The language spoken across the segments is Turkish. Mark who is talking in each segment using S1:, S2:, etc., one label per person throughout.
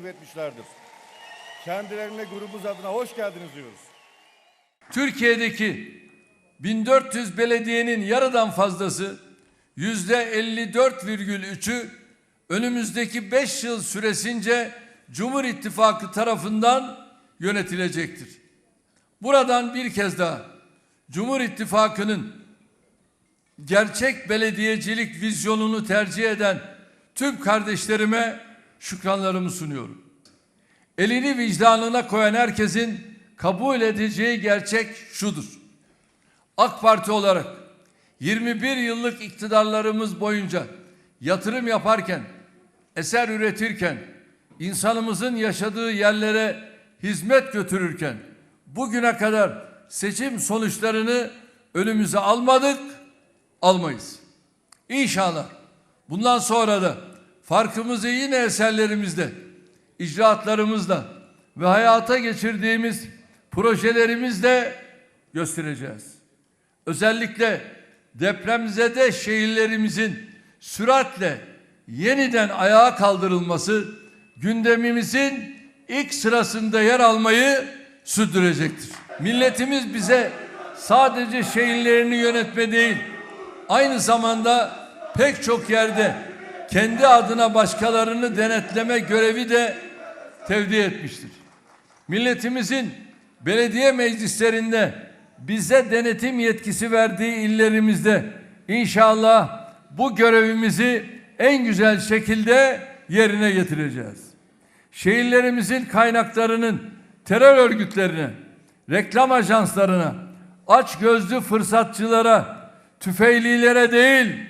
S1: teklif etmişlerdir. Kendilerine grubumuz adına hoş geldiniz diyoruz.
S2: Türkiye'deki 1400 belediyenin yarıdan fazlası yüzde 54,3'ü önümüzdeki 5 yıl süresince Cumhur İttifakı tarafından yönetilecektir. Buradan bir kez daha Cumhur İttifakı'nın gerçek belediyecilik vizyonunu tercih eden tüm kardeşlerime şükranlarımı sunuyorum. Elini vicdanına koyan herkesin kabul edeceği gerçek şudur. AK Parti olarak 21 yıllık iktidarlarımız boyunca yatırım yaparken, eser üretirken, insanımızın yaşadığı yerlere hizmet götürürken bugüne kadar seçim sonuçlarını önümüze almadık, almayız. İnşallah bundan sonra da farkımızı yine eserlerimizde, icraatlarımızla ve hayata geçirdiğimiz projelerimizle göstereceğiz. Özellikle depremzede şehirlerimizin süratle yeniden ayağa kaldırılması gündemimizin ilk sırasında yer almayı sürdürecektir. Milletimiz bize sadece şehirlerini yönetme değil, aynı zamanda pek çok yerde kendi adına başkalarını denetleme görevi de tevdi etmiştir. Milletimizin belediye meclislerinde bize denetim yetkisi verdiği illerimizde inşallah bu görevimizi en güzel şekilde yerine getireceğiz. Şehirlerimizin kaynaklarının terör örgütlerine, reklam ajanslarına, aç gözlü fırsatçılara, tüfeylilere değil,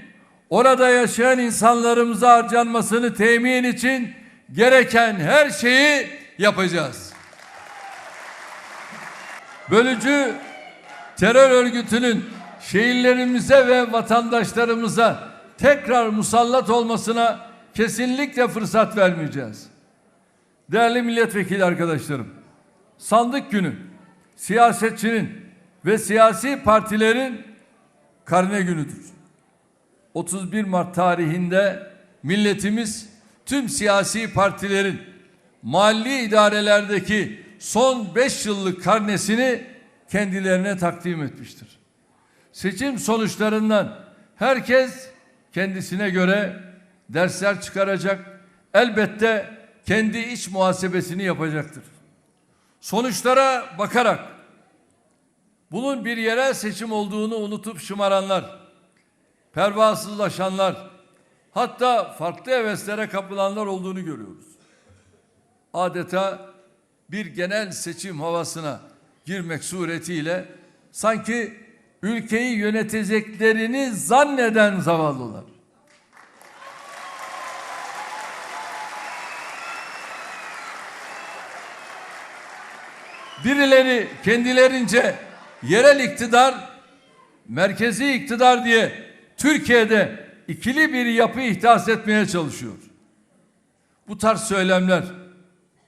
S2: orada yaşayan insanlarımıza harcanmasını temin için gereken her şeyi yapacağız. Bölücü terör örgütünün şehirlerimize ve vatandaşlarımıza tekrar musallat olmasına kesinlikle fırsat vermeyeceğiz. Değerli milletvekili arkadaşlarım, sandık günü siyasetçinin ve siyasi partilerin karne günüdür. 31 Mart tarihinde milletimiz tüm siyasi partilerin mali idarelerdeki son 5 yıllık karnesini kendilerine takdim etmiştir. Seçim sonuçlarından herkes kendisine göre dersler çıkaracak. Elbette kendi iç muhasebesini yapacaktır. Sonuçlara bakarak bunun bir yerel seçim olduğunu unutup şımaranlar, pervasızlaşanlar, hatta farklı heveslere kapılanlar olduğunu görüyoruz. Adeta bir genel seçim havasına girmek suretiyle sanki ülkeyi yöneteceklerini zanneden zavallılar. Birileri kendilerince yerel iktidar, merkezi iktidar diye Türkiye'de ikili bir yapı ihdas etmeye çalışıyor. Bu tarz söylemler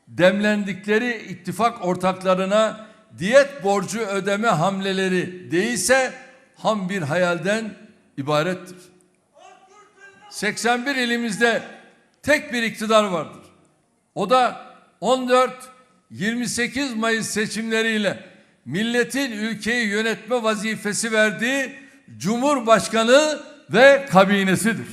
S2: demlendikleri ittifak ortaklarına diyet borcu ödeme hamleleri değilse ham bir hayalden ibarettir. 81 ilimizde tek bir iktidar vardır. O da 14-28 Mayıs seçimleriyle milletin ülkeyi yönetme vazifesi verdiği Cumhurbaşkanı ve kabinesidir.